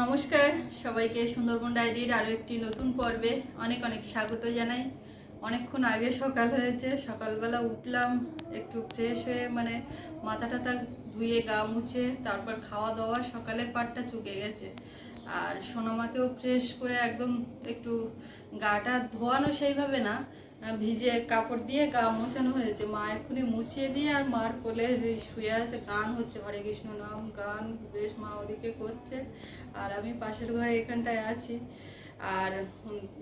নমস্কার, সবাইকে সুন্দরবন ডায়েরির আরও একটি নতুন পর্বে অনেক অনেক স্বাগত জানাই। অনেকক্ষণ আগে সকাল হয়েছে, সকালবেলা উঠলাম, একটু ফ্রেশ হয়ে মানে মাথা টাথা ধুয়ে গা মুছে, তারপর খাওয়া দাওয়া সকালের পাটটা চুকে গেছে। আর সোনামাকেও ফ্রেশ করে একদম একটু গাটা ধোয়ানো সেইভাবে না ভিজে কাপড় দিয়ে গা মোছানো হয়েছে। মা এক্ষুনি মুছিয়ে দিয়ে আর মার কোলে শুয়ে আছে। গান হচ্ছে, হরে কৃষ্ণ নাম গান। বেশ, মা ওদিকে করছে। আর আমি পাশের ঘরে এখানটায় আছি। আর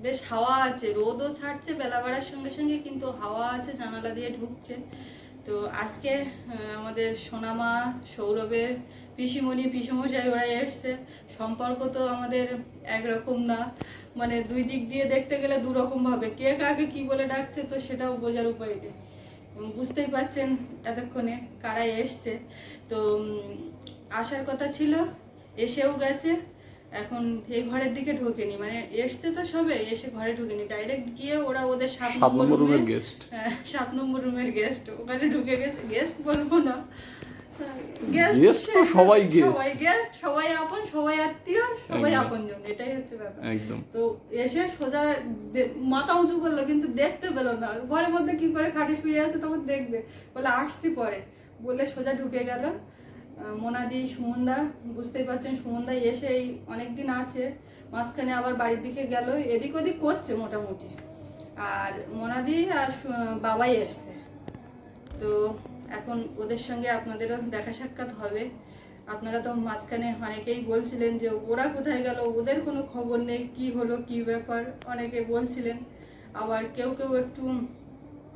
বেশ হাওয়া আছে। রোদও ছাড়ছে বেলা বাড়ার সঙ্গে সঙ্গে, কিন্তু হাওয়া আছে, জানালা দিয়ে ঢুকছে। তো আজকে আমাদের সোনামা, সৌরভের পিসিমণি, পিসমশাই ওরা এসছে। সম্পর্ক তো আমাদের একরকম না। মানে দুই দিক দিয়ে দেখতে গেলে দু রকম ভাবে। কে কাকে কি বলে ডাকছে তো সেটাও বোঝার উপায় নেই। বুঝতেই পারছেন এতক্ষণে কারা এসছে। তো আসার কথা ছিল এসেও গেছে। এখন এই ঘরের দিকে ঢোকেনি। মানে এসছে তো সবে এসে ঘরে ঢোকেনি। ডাইরেক্ট গিয়ে ওরা ওদের সাত নম্বর রুমের গেস্ট হ্যাঁ, সাত নম্বর রুমের গেস্ট ওখানে ঢুকে গেছে। গেস্ট বলব না। Guest তো সবাই guest। সবাই গেস্ট সবাই আপন সবাই আত্মীয় সবাই একদম। আপনজন এটাই হচ্ছে ব্যাপার। একদম। তো এসে সোজা মাথা উঁচু করল কিন্তু দেখতে পেল না। ঘরের মধ্যে কি করে খাটে শুয়ে আছে তখন দেখবে। বলে আসছি পরে। বলে সোজা ঢুকে গেল। মোনাদি সুমনদা বুঝতেই পারছেন সুমনদা এসে এই অনেকদিন আছে। মাঝখানে আবার বাড়ির দিকে গেল। এদিক ওদিক করছে মোটামুটি। আর মোনাদি আর বাবাই এসছে। তো এখন ওদের সঙ্গে আপনাদেরও দেখা সাক্ষাৎ হবে। আপনারা তো মাঝখানে অনেকেই বলছিলেন যে ওরা কোথায় গেল, ওদের কোনো খবর নেই, কি হলো, কি ব্যাপার? অনেকে বলছিলেন। আবার কেউ কেউ একটু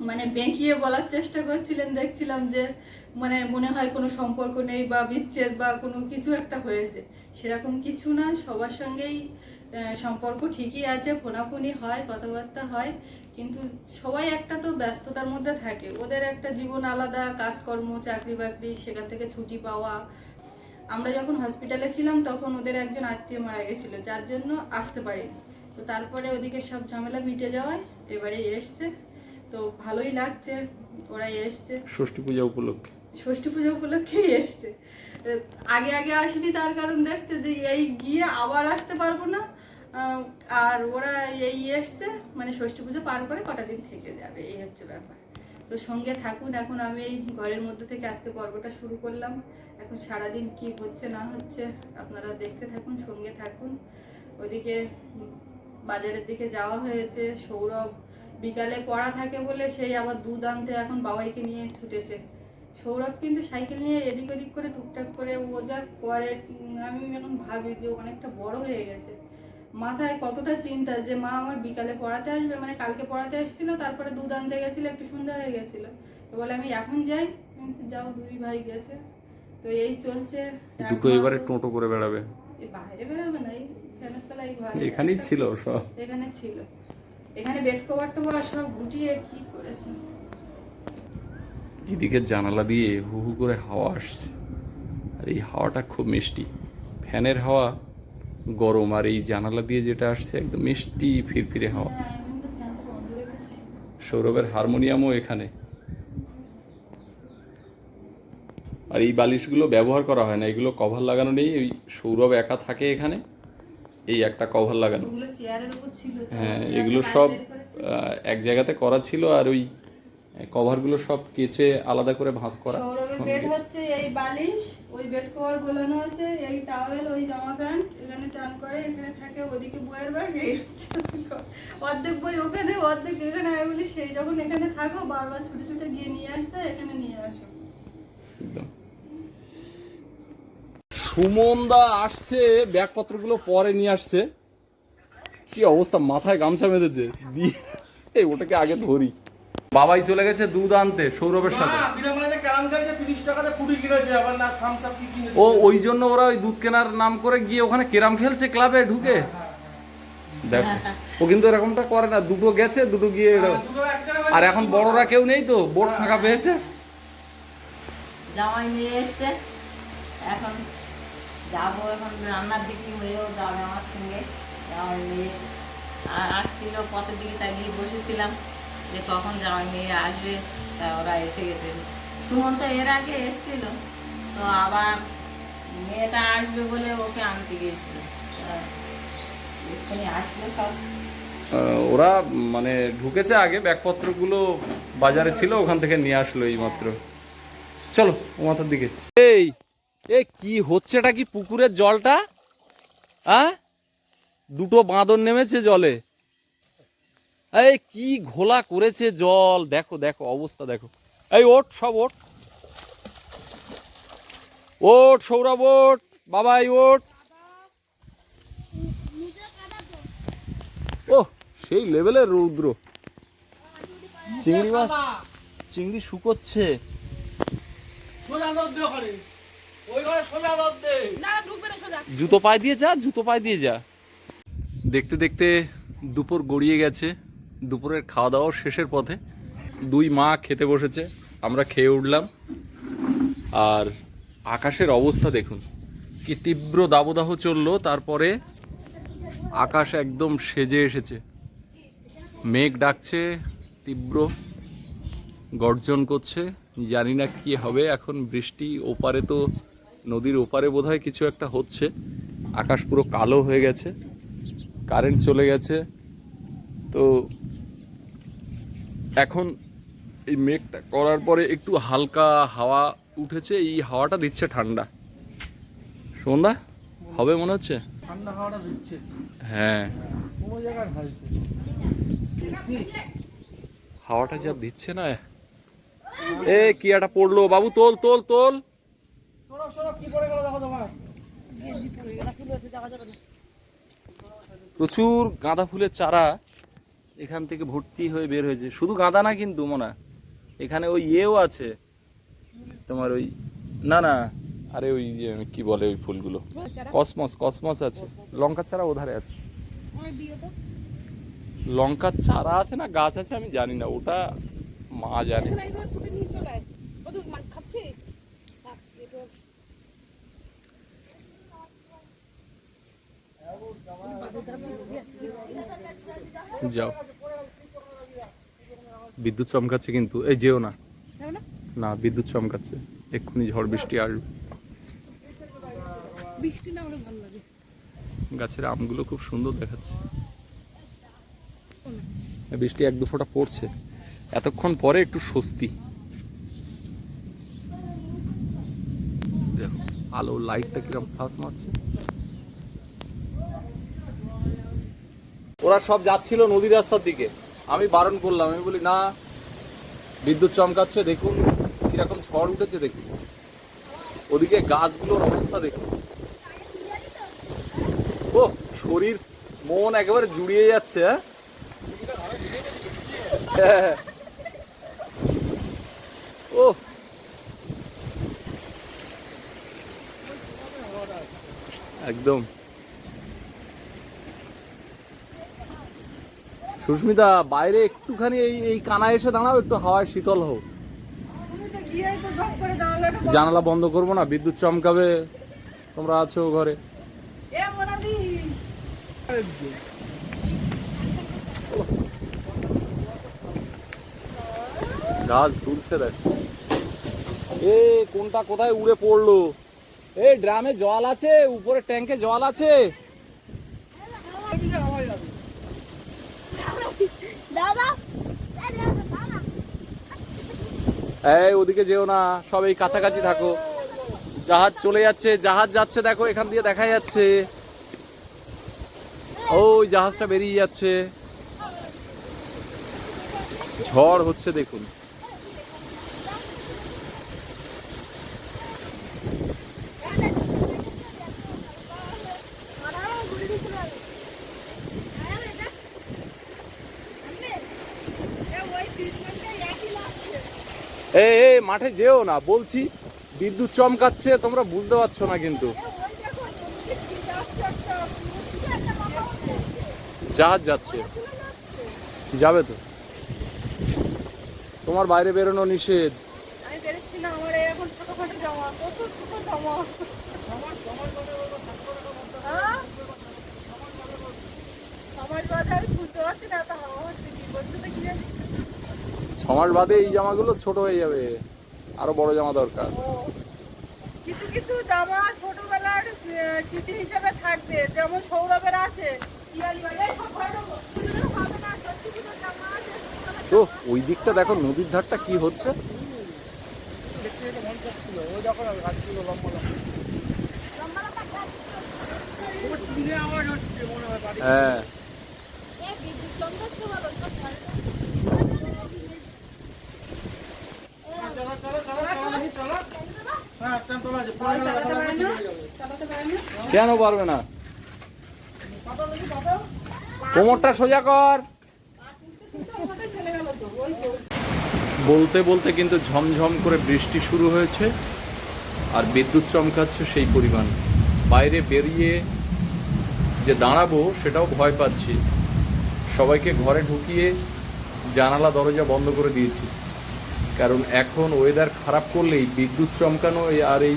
মানে বেঁকিয়ে বলার চেষ্টা করছিলেন, দেখছিলাম যে মানে মনে হয় কোনো সম্পর্ক নেই বা বিচ্ছেদ বা কোনো কিছু একটা হয়েছে। সেরকম কিছু না, সবার সঙ্গেই সম্পর্ক ঠিকই আছে ফোনাফোনি হয় কথাবার্তা হয় কিন্তু সবাই একটা তো ব্যস্ততার মধ্যে থাকে। ওদের একটা জীবন আলাদা কাজকর্ম চাকরি বাকরি সেখান থেকে ছুটি পাওয়া। আমরা যখন হসপিটালে ছিলাম তখন ওদের একজন আত্মীয় মারা গেছিল যার জন্য আসতে পারিনি। তো তারপরে ওদিকে সব ঝামেলা মিটে যাওয়ায় এবারে এসছে। তো ভালোই লাগছে ওরা এসছে। ষষ্ঠী পূজা উপলক্ষে? ষষ্ঠী পুজো উপলক্ষেই এসছে। আগে আগে আসেনি তার কারণ দেখছে যে এই গিয়ে আবার আসতে পারব না। আর ওরা এই এসছে মানে ষষ্ঠী পুজো পার করে কটা দিন থেকে যাবে, এই হচ্ছে ব্যাপার। তো সঙ্গে থাকুন, এখন আমি এই ঘরের মধ্যে থেকে আজকে পর্বটা শুরু করলাম। এখন সারাদিন কি হচ্ছে, না হচ্ছে, আপনারা দেখতে থাকুন, সঙ্গে থাকুন। ওদিকে বাজারের দিকে যাওয়া হয়েছে, সৌরভ বিকালে পড়া থাকে বলে সেই আবার দুধ আনতে এখন বাবাইকে নিয়ে ছুটেছে। সৌরভ কিন্তু সাইকেল নিয়ে এদিক ওদিক করে, টুকটাক করে, ও যা করে আমি এখন ভাবি যে অনেকটা বড় হয়ে গেছে। মাথায় কতটা চিন্তা যে মা আমার বিকালে পড়াতে আসবে? মানে কালকে পড়াতে এসেছিল তারপরে দুধ আনতে গেছিল একটু সন্ধ্যা হয়ে গেছিল। তো বলে আমি এখন যাই। যাও দুই ভাই গেছে। তো এই চলছে। দুটো এবারে টোটো করে বেড়াবে। বাইরে বেরোবে না তলায় ঘরে এখানেই ছিল সব। এখানে ছিল। এখানে বেড কভার টভার সব গুটিয়ে কি করেছে? এদিকে জানালা দিয়ে হু হু করে হাওয়া আসছে। আর এই হাওয়াটা খুব মিষ্টি। ফ্যানের হাওয়া গরম আর এই জানালা দিয়ে যেটা আসছে একদম মিষ্টি ফিরফিরে হাওয়া। সৌরভের হারমোনিয়ামও এখানে। আর এই বালিশগুলো ব্যবহার করা হয় না এগুলো কভার লাগানো নেই ওই সৌরভ একা থাকে এখানে এই একটা কভার লাগানো। হ্যাঁ এগুলো সব এক জায়গাতে করা ছিল আর ওই কভারগুলো সব কেচে আলাদা করে ভাঁজ করা সৌরভের বেড হচ্ছে এই বালিশ ওই বেড কভার গোলানো আছে এই টাওয়েল ওই জামা প্যান্ট এখানে চান করে এখানে থাকে ওদিকে বইয়ের ব্যাগ এই অর্ধেক বই ওখানে অর্ধেক এখানে। আমি বলি সেই যখন এখানে থাকো বারবার ছুটে ছুটে গিয়ে নিয়ে আসতে এখানে নিয়ে আসো। একদম। সুমন দা আসছে ব্যাগপত্রগুলো পরে নিয়ে আসছে। কি অবস্থা মাথায় গামছা বেঁধেছে। দিয়ে এই ওটাকে আগে ধরি। বাবাই চলে গেছে দুধ আনতে সৌরভের সাথে। না, বিনামূল্যে ক্যারাম খেলছে, 30 টাকাতে কুড়ি কিনেছে, আবার না thumbs up কি কিনেছে। ও ওই জন্য ওরা ওই দুধ কেনার নাম করে গিয়ে ওখানে কেরাম খেলছে ক্লাবে ঢুকে। দেখো ও কিন্তু এরকমটা করে না দুটো গেছে দুটো গিয়ে এরকম- আর এখন বড়রা কেউ নেই তো? বোর্ড ফাঁকা পেয়েছে? জামাই মেয়ে এসছে। এখন যাব এখন রান্নার দিকে মেয়েও যাবে আমার সঙ্গে। জামাই আর আসছিল পথের দিকে তাকিয়ে বসেছিলাম। যে কখন জামাই মেয়ে আসবে তা ওরা এসে গেছে। সুমন তো এর আগে এসছিল তো আবার মেয়েটা আসবে বলে ওকে আনতে গিয়েছিল। আসলো সব। ওরা মানে ঢুকেছে আগে ব্যাগপত্রগুলো বাজারে ছিল ওখান থেকে নিয়ে আসলো এই মাত্র চলো ও মাথার দিকে। এই এ কি হচ্ছেটা কি পুকুরের জলটা? হ্যাঁ দুটো বাঁদর নেমেছে জলে। এই কি ঘোলা করেছে জল। দেখো দেখো অবস্থা দেখো। এই ওট সব ওট ওট সৌরভ ওট বাবাই ওট ও সেই লেভেলের রৌদ্র। চিংড়ি মাছ চিংড়ি শুকোচ্ছে। জুতো পায়ে দিয়ে যা জুতো পায়ে দিয়ে যা। দেখতে দেখতে দুপুর গড়িয়ে গেছে। দুপুরের খাওয়া দাওয়া শেষের পথে দুই মা খেতে বসেছে, আমরা খেয়ে উঠলাম। আর আকাশের অবস্থা দেখুন, কি তীব্র দাবদাহ চলল, তারপরে আকাশ একদম সেজে এসেছে। মেঘ ডাকছে, তীব্র গর্জন করছে, জানি না কি হবে, এখন বৃষ্টি ওপারে তো, নদীর ওপারে বোধহয় কিছু একটা হচ্ছে। আকাশ পুরো কালো হয়ে গেছে কারেন্ট চলে গেছে। তো এখন এই মেঘটা করার পরে একটু হালকা হাওয়া উঠেছে এই হাওয়াটা দিচ্ছে ঠান্ডা। সন্ধ্যা হবে মনে হচ্ছে? ঠান্ডা হাওয়াটা দিচ্ছে। হ্যাঁ। হাওয়াটা যা দিচ্ছে না এ। কি একটা পড়ল? বাবু তোল তোল তোল। প্রচুর গাঁদা ফুলের চারা এখান থেকে ভর্তি হয়ে বের হয়েছে। শুধু গাঁদা না কিন্তু মোনা। এখানে ওই ইয়েও আছে। তোমার ওই না না। আরে ওই যে কি বলে ওই ফুলগুলো? কসমস কসমস আছে। লঙ্কা ছাড়া ওধারে আছে। লঙ্কার চারা আছে না গাছ আছে আমি জানি না। ওটা মা জানে। যাও। বিদ্যুৎ চমকাচ্ছে কিন্তু। এই যেও না। না? বিদ্যুৎ চমকাচ্ছে। এক্ষুনি ঝড় বৃষ্টি আসবে। গাছের আমগুলো খুব সুন্দর দেখাচ্ছে। বৃষ্টি এক দু ফোঁটা পড়ছে। এতক্ষণ পরে একটু স্বস্তি। দেখো আলো লাইটটা কীরকম ফাঁস মারছে। ওরা সব যাচ্ছিল নদী রাস্তার দিকে। আমি বারণ করলাম, আমি বলি, না, বিদ্যুৎ চমকাচ্ছে, দেখুন কীরকম ঝড় উঠেছে, দেখুন। ওদিকে গাছগুলোর অবস্থা দেখুন। ও, শরীর, মন একেবারে জুড়িয়ে যাচ্ছে হ্যাঁ। ও। একদম। সুস্মিতা বাইরে একটুখানি এই এই কানা এসে দাঁড়াও একটু হাওয়ায় শীতল হোক জানালা বন্ধ করব না বিদ্যুৎ চমকাবে তোমরা আছো ঘরে। গাছ তুলছে দেখ। এ কোনটা কোথায় উড়ে পড়ল? এই ড্রামে জল আছে উপরে ট্যাঙ্কে জল আছে। ওদিকে যেও না সব এই কাছাকাছি থাকো। জাহাজ চলে যাচ্ছে, জাহাজ যাচ্ছে, দেখো, এখান দিয়ে দেখা যাচ্ছে। ওই জাহাজটা বেরিয়ে যাচ্ছে। ঝড় হচ্ছে, দেখুন এই এই মাঠে যেও না, বলছি বিদ্যুৎ চমকাচ্ছে, তোমরা বুঝতে পারছ না কিন্তু। জাহাজ যাচ্ছে। যাবে তো। তোমার বাইরে বেরোনো নিষেধ। হ্যাঁ? বুঝতে পারছি না, তো কি? জানি ছ মাস বাদে এই জামাগুলো ছোট হয়ে যাবে। আরও বড় জামা দরকার। কিছু কিছু জামা ছোটবেলার স্মৃতি হিসেবে থাকবে। যেমন সৌরভের আছে তো ওই দিকটা দেখো নদীর ধারটা কি হচ্ছে? দেখতে কেন পারবে না? কোমরটা সোজা কর। বলতে বলতে কিন্তু ঝমঝম করে বৃষ্টি শুরু হয়েছে, আর বিদ্যুৎ চমকাচ্ছে সেই পরিমাণ। বাইরে বেরিয়ে যে দাঁড়াবো সেটাও ভয় পাচ্ছি। সবাইকে ঘরে ঢুকিয়ে জানালা দরজা বন্ধ করে দিয়েছি। কারণ এখন ওয়েদার খারাপ করলেই বিদ্যুৎ চমকানো আর এই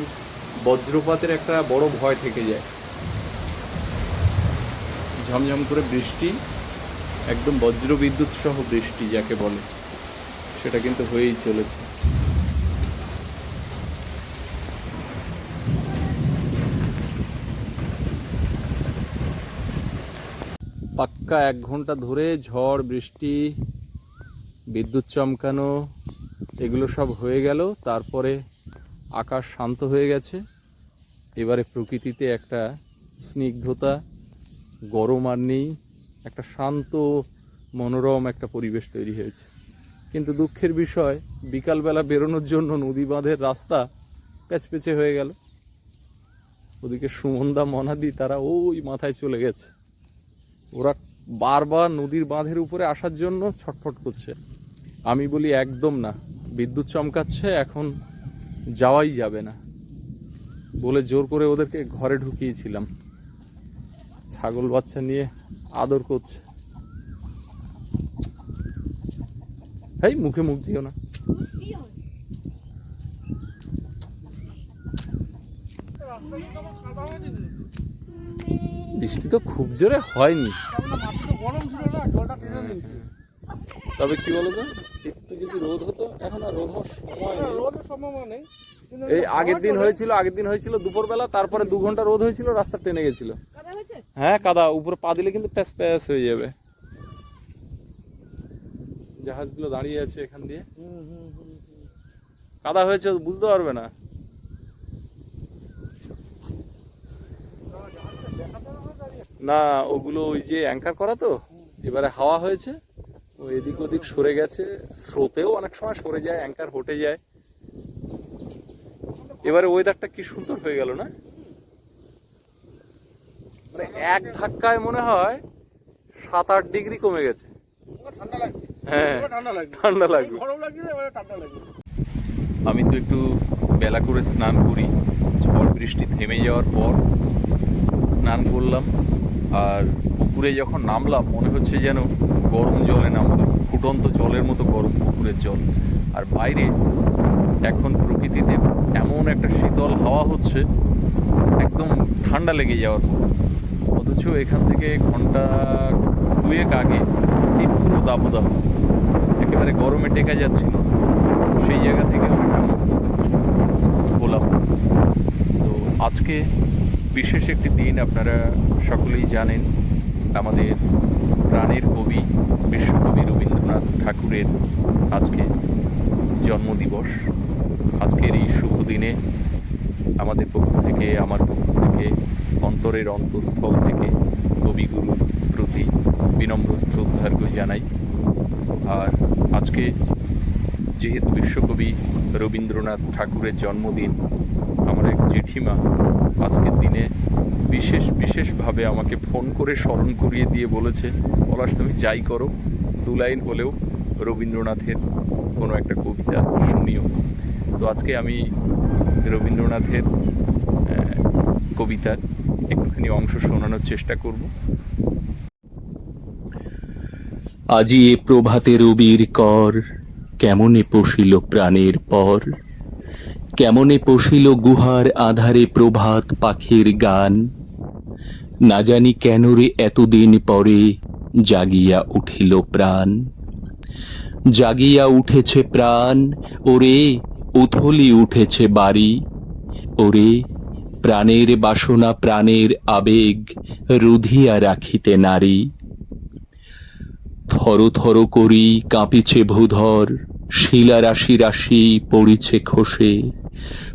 বজ্রপাতের একটা বড় ভয় থেকে যায়। ঝমঝম করে বৃষ্টি, একদম বজ্র বিদ্যুৎ সহ বৃষ্টি যাকে বলে, সেটা কিন্তু হয়েই চলেছে। পাক্কা এক ঘণ্টা ধরে ঝড়, বৃষ্টি, বিদ্যুৎ চমকানো এগুলো সব হয়ে গেল, তারপরে আকাশ শান্ত হয়ে গেছে। এবারে প্রকৃতিতে একটা স্নিগ্ধতা, গরম আর নেই, একটা শান্ত, মনোরম একটা পরিবেশ তৈরি হয়েছে। কিন্তু দুঃখের বিষয়, বিকালবেলা বেরোনোর জন্য নদী বাঁধের রাস্তা প্যাচপেচে হয়ে গেল। ওদিকে সুমন্দা, মনাদি, তারা ওই মাথায় চলে গেছে। ওরা বারবার নদীর বাঁধের উপরে আসার জন্য ছটফট করছে। আমি বলি একদম না। বিদ্যুৎ চমকাচ্ছে, এখন যাওয়াই যাবে না। বলে জোর করে ওদেরকে ঘরে ঢুকিয়েছিলাম। ছাগল বাচ্চা নিয়ে আদর করছে। এই মুখে মুখ দিও না। বৃষ্টি তো খুব জোরে হয়নি। জলটা তবে কি বলতো? একটু যদি রোদ হতো এখন আর রোদ হওয়ার সময় রোদের সম্ভাবনা নেই। এই আগের দিন হয়েছিল আগের দিন হয়েছিল দুপুরবেলা তারপরে দু ঘণ্টা রোদ হয়েছিল রাস্তা টেনে গেছিল। হ্যাঁ কাদা উপরে পা দিলে কিন্তু প্যাস প্যাস হয়ে যাবে। জাহাজগুলো দাঁড়িয়ে আছে এখান দিয়ে। কাদা হয়েছে বুঝতে পারবে না। না ওগুলো ওই যে অ্যাঙ্কার করা তো এবারে হাওয়া হয়েছে। ও এদিক ওদিক সরে গেছে। স্রোতেও অনেক সময় সরে যায় অ্যাঙ্কার হটে যায়। এবারে ওয়েদারটা কি সুন্দর হয়ে গেল না? মানে এক ধাক্কায় মনে হয় সাত আট ডিগ্রি কমে গেছে। ঠান্ডা হ্যাঁ ঠান্ডা লাগবে। আমি তো একটু বেলা করে স্নান করি। ঝড় বৃষ্টি থেমে যাওয়ার পর স্নান করলাম। আর পুকুরে যখন নামলাম, মনে হচ্ছে যেন গরম জলে নামলাম ফুটন্ত জলের মতো গরম পুকুরের জল। আর বাইরে এখন প্রকৃতিতে এমন একটা শীতল হাওয়া হচ্ছে, একদম ঠান্ডা লেগে যাওয়ার মতো। অথচ এখান থেকে ঘণ্টা দুয়েক আগে তীব্র দাবদাহ একেবারে গরমে টেকা যাচ্ছিল। সেই জায়গা থেকে অনেকটা তো আজকে বিশেষ একটি দিন আপনারা সকলেই জানেন আমাদের প্রাণের কবি, বিশ্বকবি রবীন্দ্রনাথ ঠাকুরের আজকে জন্মদিবস। আজকের এই শুভ দিনে আমাদের পক্ষ থেকে, আমার পক্ষ থেকে, অন্তরের অন্তঃস্থল থেকে কবিগুরুর প্রতি বিনম্র শ্রদ্ধার্ঘ্য জানাই। আর আজকে যেহেতু বিশ্বকবি রবীন্দ্রনাথ ঠাকুরের জন্মদিন, আমার এক জেঠিমা আজকের দিনে বিশেষ, বিশেষভাবে আমাকে ফোন করে স্মরণ করিয়ে দিয়ে বলেছে, পলাশ, তুমি যাই করো। দু লাইন হলেও রবীন্দ্রনাথের কোনো একটা কবিতা শুনিও। তো আজকে আমি রবীন্দ্রনাথের কবিতার একটুখানি অংশ শোনানোর চেষ্টা করব। আজি এ প্রভাতে রবির কর, কেমনে পশিল প্রাণের পর? কেমনে পশিল গুহার আধারে প্রভাত পাখির গান? না জানি কেন রে এতদিন পরে জাগিয়া উঠিল প্রাণ। জাগিয়া উঠেছে প্রাণ, ওরে, উথলি উঠেছে বাড়ি। ওরে, প্রাণের বাসনা, প্রাণের আবেগ রুধিয়া রাখিতে নারী। থর থর করি কাঁপিছে ভূধর শিলা রাশি রাশি পড়িছে খসে।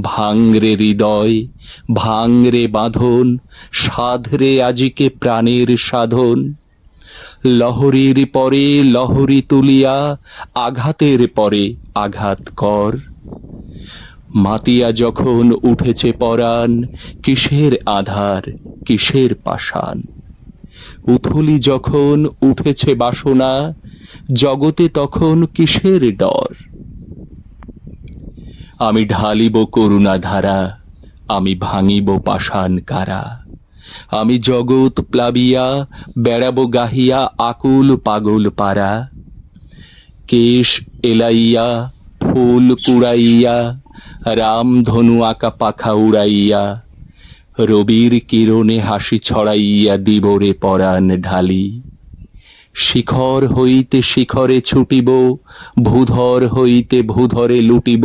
ভাঙরে হৃদয়, ভাঙরে বাঁধন, সাধরে আজিকে প্রাণের সাধন। লহরীর পরে লহরী তুলিয়া, আঘাতের পরে আঘাত কর। মাতিয়া যখন উঠেছে পরাণ, কিসের আধার, কিসের পাষাণ? উথলি যখন উঠেছে বাসনা, জগতে তখন কিসের ডর? আমি ঢালিব করুণা ধারা আমি ভাঙিব পাষাণ কারা আমি জগৎ প্লাবিয়া, বেড়াব গাহিয়া আকুল পাগল পারা। কেশ এলাইয়া, ফুল কুড়াইয়া, রাম ধনু আঁকা পাখা উড়াইয়া, রবির কিরণে হাসি ছড়াইয়া দিবরে পরাণ ঢালি। শিখর হইতে শিখরে ছুটিব, ভূধর হইতে ভূধরে লুটিব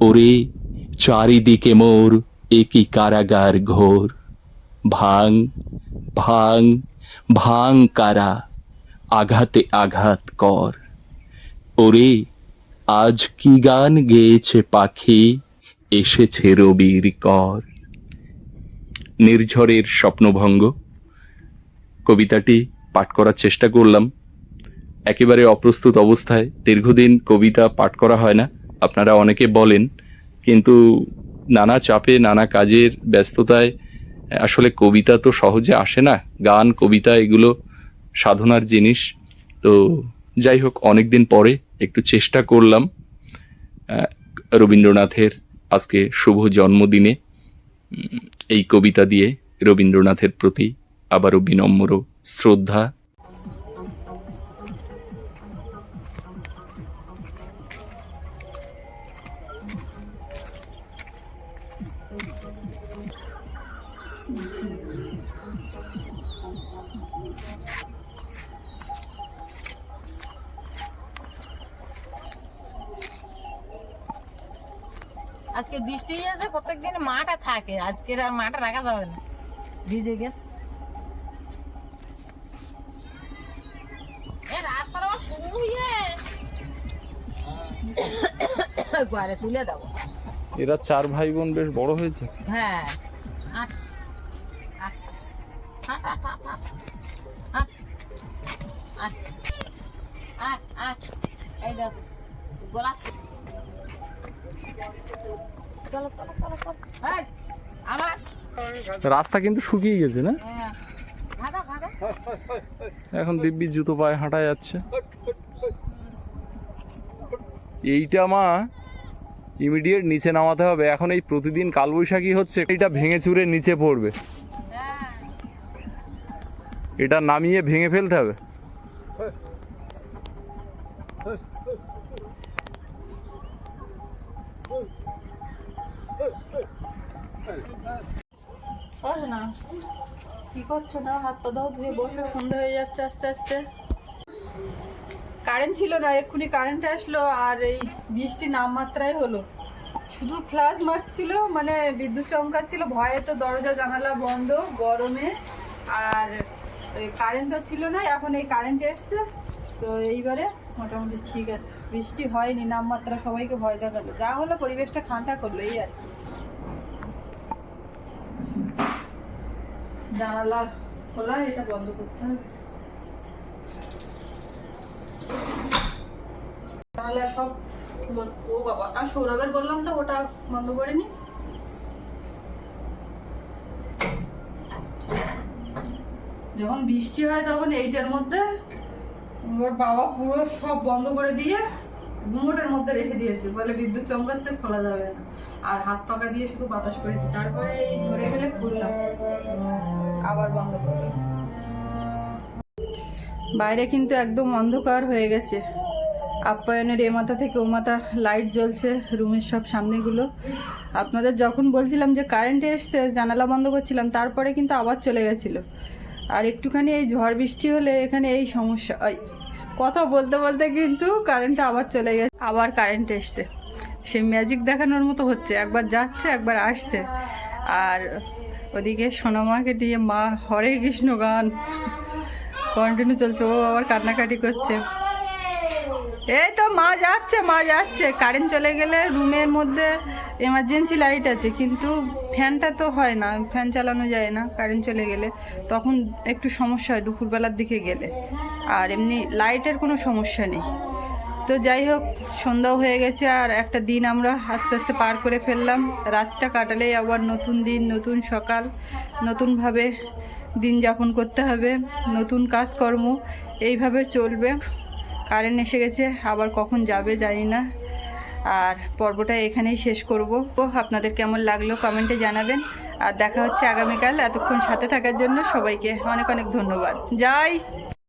ওরে চারিদিকে মোর একই কারাগার ঘোর। ভাং ভাং ভাং কারা, আঘাতে আঘাত কর। ওরে, আজ কি গান গেয়েছে পাখি, এসেছে রবির কর। নির্ঝরের স্বপ্নভঙ্গ। কবিতাটি পাঠ করার চেষ্টা করলাম। একেবারে অপ্রস্তুত অবস্থায় দীর্ঘদিন কবিতা পাঠ করা হয় না। আপনারা অনেকে বলেন, কিন্তু নানা চাপে, নানা কাজের ব্যস্ততায়, আসলে কবিতা তো সহজে আসে না। গান, কবিতা এগুলো সাধনার জিনিস। তো যাই হোক, অনেকদিন পরে একটু চেষ্টা করলাম রবীন্দ্রনাথের আজকে শুভ জন্মদিনে এই কবিতা দিয়ে রবীন্দ্রনাথের প্রতি আবারও বিনম্র শ্রদ্ধা আজকে বৃষ্টি হয়েছে প্রত্যেকদিন মাটা থাকে। আজকে আর মাটা রাখা যাবে না। ভিজে গেছে। হয়ে। এরা চার ভাই বোন বেশ বড় হয়েছে। হ্যাঁ। রাস্তা কিন্তু শুকিয়ে গেছে, না? এখন দিব্যি জুতো পায়ে হাঁটা যাচ্ছে। এইটা মা ইমিডিয়েট নিচে নামাতে হবে। এখন এই প্রতিদিন কালবৈশাখী হচ্ছে এটা ভেঙে চুরে নিচে পড়বে। এটা নামিয়ে ভেঙে ফেলতে হবে। আস্তে কারেন্ট ছিল না, এক্ষুনি কারেন্ট আসলো আর এই বৃষ্টি নামমাত্রায় হলো। শুধু ফ্লাশ মারছিল মানে বিদ্যুৎ চমকাচ্ছিল, ভয়ে তো দরজা জানালা বন্ধ গরমে। আর কারেন্টও ছিল না, এখন এই কারেন্ট এসছে। তো এইবারে মোটামুটি ঠিক আছে। বৃষ্টি হয়নি, নামমাত্রা সবাইকে ভয় দেখাল। যা হলো পরিবেশটা ঠান্ডা করল, এই আর। জানালা খোলা, এটা বন্ধ করতে হবে। জানালা সব ও বাবা, আর সৌরভের বললাম তো, ওটা বন্ধ করে নি। যখন বৃষ্টি হয় তখন এইটার মধ্যে ওর বাবা পুরো সব বন্ধ করে দিয়ে গুমোটের মধ্যে রেখে দিয়েছে। বলে বিদ্যুৎ চমকাচ্ছে, খোলা যাবে না। আর হাত পাকা দিয়ে শুধু বাতাস করেছি। তারপরে এই ধরে গেলে খুললাম। আবার বন্ধ করলাম। বাইরে কিন্তু একদম অন্ধকার হয়ে গেছে। আপ্যায়নের এ মাথা থেকে ও মাথা লাইট জ্বলছে রুমের সব সামনেগুলো। আপনাদের যখন বলছিলাম যে কারেন্ট এসছে, জানালা বন্ধ করছিলাম, তারপরে কিন্তু আবার চলে গেছিল। আর একটুখানি এই ঝড় বৃষ্টি হলে এখানে এই সমস্যা, এই কথা বলতে বলতে কিন্তু কারেন্টটা আবার চলে গেছে। আবার কারেন্ট এসছে। সেই ম্যাজিক দেখানোর মতো হচ্ছে। একবার যাচ্ছে, একবার আসছে। আর ওদিকে সোনামাকে দিয়ে মা, হরে কৃষ্ণ গান। কন্টিনিউ চলছে। ও আবার কান্নাকাটি করছে। এই তো মা যাচ্ছে মা যাচ্ছে। কারেন্ট চলে গেলে রুমের মধ্যে এমার্জেন্সি লাইট আছে, কিন্তু ফ্যানটা তো হয় না ফ্যান চালানো যায় না কারেন্ট চলে গেলে। তখন একটু সমস্যা হয়, দুপুরবেলার দিকে গেলে। আর এমনি লাইটের কোনো সমস্যা নেই। তো যাই হোক, সন্ধ্যাও হয়ে গেছে, আর একটা দিন আমরা আস্তে আস্তে পার করে ফেললাম। রাতটা কাটালেই আবার নতুন দিন, নতুন সকাল, নতুনভাবে দিন যাপন করতে হবে, নতুন কাজকর্ম, এইভাবে চলবে। কারেন্ট এসে গেছে, আবার কখন যাবে জানি না। আর পর্বটা এখানেই শেষ করব। আপনাদের কেমন লাগল কমেন্টে জানাবেন। আর দেখা হচ্ছে আগামীকাল। এতক্ষণ সাথে থাকার জন্য সবাইকে অনেক অনেক ধন্যবাদ। যাই